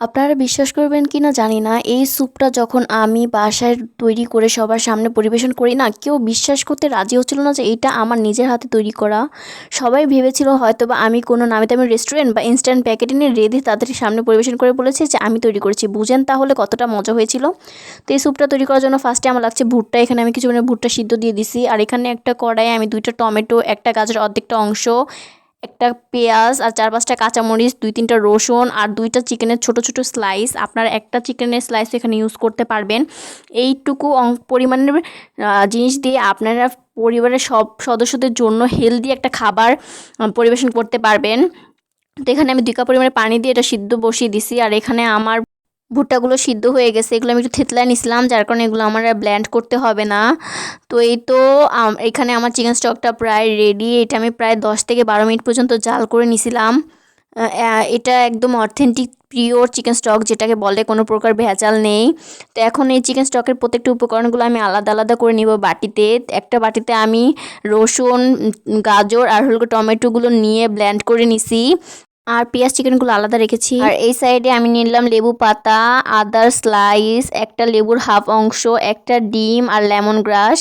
আপনারা বিশ্বাস করবেন কি না জানি না, এই স্যুপটা যখন আমি বাসায় তৈরি করে সবার সামনে পরিবেশন করি না, কেউ বিশ্বাস করতে রাজি হচ্ছিল না যে এটা আমার নিজের হাতে তৈরি করা। সবাই ভেবেছিল হয়তো বা আমি কোনো নামে দামি রেস্টুরেন্ট বা ইনস্ট্যান্ট প্যাকেটে নিয়ে রেঁধে তাদের সামনে পরিবেশন করে বলেছে যে আমি তৈরি করেছি। বুঝেন তাহলে কতটা মজা হয়েছিল। তো এই স্যুপটা তৈরি করার জন্য ফার্স্টে আমার লাগছে ভুট্টা, এখানে আমি কিছু মানে ভুট্টা সিদ্ধ দিয়ে দিছি। আর এখানে একটা কড়াই আমি দুইটা টমেটো, একটা গাজর অর্ধেকটা অংশ একটা পেঁয়াজ আর চার পাঁচটা কাঁচামরিচ, দুই তিনটা রসুন আর দুইটা চিকেনের ছোট ছোট স্লাইস আপনারা একটা চিকেনের স্লাইস এখানে ইউজ করতে পারবেন। এইটুকু পরিমাণের জিনিস দিয়ে আপনারা পরিবারের সব সদস্যদের জন্য হেলদি একটা খাবার পরিবেশন করতে পারবেন। তো এখানে আমি দুই কাপ পরিমাণে পানি দিয়ে এটা সিদ্ধ বসিয়ে দিছি। আর এখানে আমার ভুট্টাগুলো সিদ্ধ হয়ে গেছে, এগুলো আমি একটু থেতলায় নিছিলাম, যার কারণে এগুলো আমার আর ব্ল্যান্ড করতে হবে না। তো এই তো এখানে আমার চিকেন স্টকটা প্রায় রেডি এটা আমি প্রায় দশ থেকে বারো মিনিট পর্যন্ত জাল করে নিছিলাম। এটা একদম অথেন্টিক পিওর চিকেন স্টক যেটাকে বলে কোনো প্রকার ভেজাল নেই। তো এখন এই চিকেন স্টকের প্রত্যেকটা উপকরণগুলো আমি আলাদা আলাদা করে নিব বাটিতে। একটা বাটিতে আমি রসুন, গাজর আর হলো টমেটোগুলো নিয়ে ব্ল্যান্ড করে নিছি। আর পেঁয়াজ চিকেনগুলো আলাদা রেখেছি। আর এই সাইডে আমি নিলাম লেবু পাতা আদার স্লাইস, একটা লেবুর হাফ অংশ, একটা ডিম আর লেমন গ্রাস।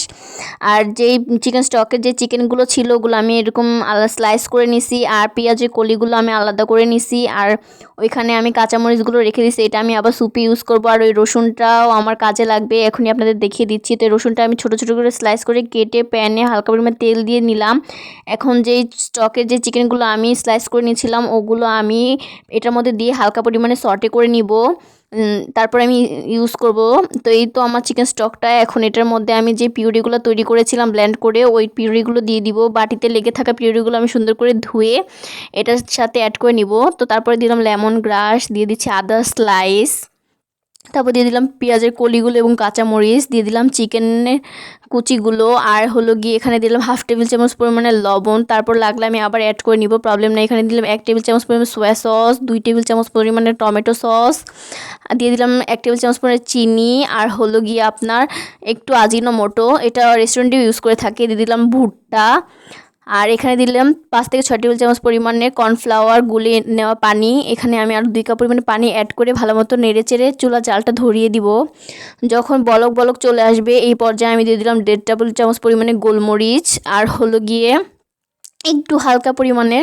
আর যেই চিকেন স্টকের যে চিকেনগুলো ছিল, ওগুলো আমি এরকম আলাদা স্লাইস করে নিছি আর পেঁয়াজের কলিগুলো আমি আলাদা করে নিছি। আর ওইখানে আমি কাঁচামরিচগুলো রেখে দিছি, এটা আমি আবার সুপে ইউজ করব। আর ওই রসুনটাও আমার কাজে লাগবে, এখনই আপনাদের দেখিয়ে দিচ্ছি। তো রসুনটা আমি ছোটো ছোটো করে স্লাইস করে কেটে প্যানে হালকা পরিমাণে তেল দিয়ে নিলাম। এখন যেই স্টকের যে চিকেনগুলো আমি স্লাইস করে নিয়েছিলাম ওগুলো আমি এটার মধ্যে দিয়ে হালকা পরিমাণে সর্টে করে নিব। তারপরে তারপর আমি ইউজ করব। তো এই তো আমার চিকেন স্টকটা এখন এটার মধ্যে আমি যে পিউরিগুলো তৈরি করেছিলাম ব্ল্যান্ড করে, ওই পিউরিগুলো দিয়ে দিব। বাটিতে লেগে থাকা পিউরিগুলো আমি সুন্দর করে ধুয়ে এটার সাথে অ্যাড করে নিব। তো তারপরে দিলাম লেমন গ্রাস দিয়ে দিচ্ছি আদার স্লাইস তারপর দিয়ে দিলাম পেঁয়াজের কলিগুলো এবং কাঁচামরিচ, দিয়ে দিলাম চিকেনের কুচিগুলো, আর হলো গিয়ে এখানে দিলাম হাফ টেবিল চামচ পরিমাণে লবণ, তারপর লাগলে আমি আবার অ্যাড করে নিব প্রবলেম নেই, এখানে দিলাম এক টেবিল চামচ পরিমাণে সোয়া সস দুই টেবিল চামচ পরিমাণে টমেটো সস দিয়ে দিলাম এক টেবিল চামচ পরিমাণে চিনি, আর হলো গিয়ে আপনার একটু আজিনো মোটো, এটা রেস্টুরেন্টে ইউজ করে থাকে, দিয়ে দিলাম ভুট্টা আর এখানে দিলাম পাঁচ থেকে ছয় টেবিল চামচ পরিমাণে কর্নফ্লাওয়ার, গুলে নেওয়া পানি। এখানে আমি আরও দুই কাপ পরিমাণে পানি অ্যাড করে ভালো মতো নেড়ে চেড়ে চুলা চালটা ধরিয়ে দিব। যখন বলক বলক চলে আসবে, এই পর্যায়ে আমি দিয়ে দিলাম দেড় টেবিল চামচ পরিমাণে গোলমরিচ আর হলো গিয়ে একটু হালকা পরিমাণে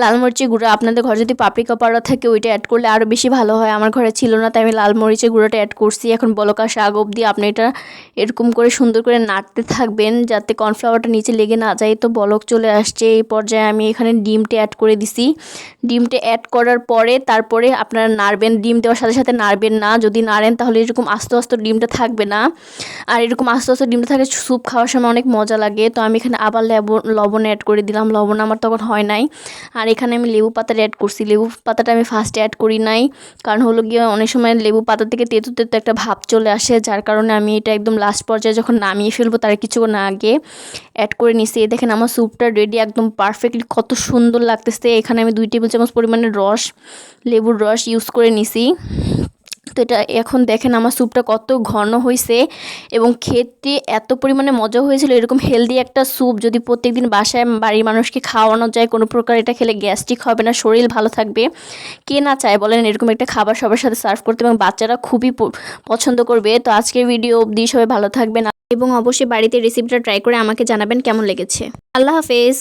লাল মরিচের গুঁড়ো। আপনাদের ঘরে যদি পাপরিকা পাউডার থাকে, ওইটা অ্যাড করলে আরও বেশি ভালো হয়। আমার ঘরে ছিল না, তাই আমি লাল মরিচের গুঁড়োটা অ্যাড করছি। এখন বলকা শাক অবধি আপনি এটা এরকম করে সুন্দর করে নাড়তে থাকবেন যাতে কর্নফ্লাওয়ারটা নিচে লেগে না যায়। তো বলক চলে আসছে। এই পর্যায়ে আমি এখানে ডিমটা অ্যাড করে দিছি। ডিমটা অ্যাড করার পরে তারপরে আপনারা নাড়বেন। ডিম দেওয়ার সাথে সাথে নাড়বেন না। যদি নাড়েন তাহলে এরকম আস্তে আস্তে ডিমটা থাকবে না। আর এরকম আস্তে আস্তে ডিমটা থাকে, স্যুপ খাওয়ার সময় অনেক মজা লাগে। তো আমি এখানে আবার লেবু, লবণ অ্যাড করে দিলাম। লবণ আমার তখন হয় নাই। আর এখানে আমি লেবু পাতাটা অ্যাড করছি। লেবু পাতাটা আমি ফার্স্টে অ্যাড করি নাই। কারণ হলো গিয়ে অনেক সময় লেবু পাতা থেকে তেতো তেতো একটা ভাব চলে আসে, যার কারণে আমি এটা একদম লাস্ট পর্যায়ে যখন নামিয়ে ফেলব তার কিছুক্ষণ আগে অ্যাড করে নিছি। দেখেন আমার স্যুপটা রেডি একদম পারফেক্টলি কত সুন্দর লাগতেছে। এখানে আমি দুই টেবিল চামচ পরিমাণে রস, লেবুর রস ইউজ করে নিছি। তো এটা এখন দেখেন আমার স্যুপটা কত ঘন হয়েছে এবং খেতে এত পরিমাণে মজা হয়েছিল। এরকম হেলদি একটা স্যুপ যদি প্রত্যেকদিন বাসায় বাড়ির মানুষকে খাওয়ানো যায়, কোনো প্রকার এটা খেলে গ্যাস্ট্রিক হবে না, শরীর ভালো থাকবে। কে না চায় বলেন এরকম একটা খাবার সবার সাথে সার্ভ করতে এবং বাচ্চারা খুবই পছন্দ করবে। তো আজকের ভিডিও অবধি সবাই ভালো থাকবেন। এবং অবশ্যই বাড়িতে রেসিপিটা ট্রাই করে আমাকে জানাবেন কেমন লেগেছে। আল্লাহ হাফেজ।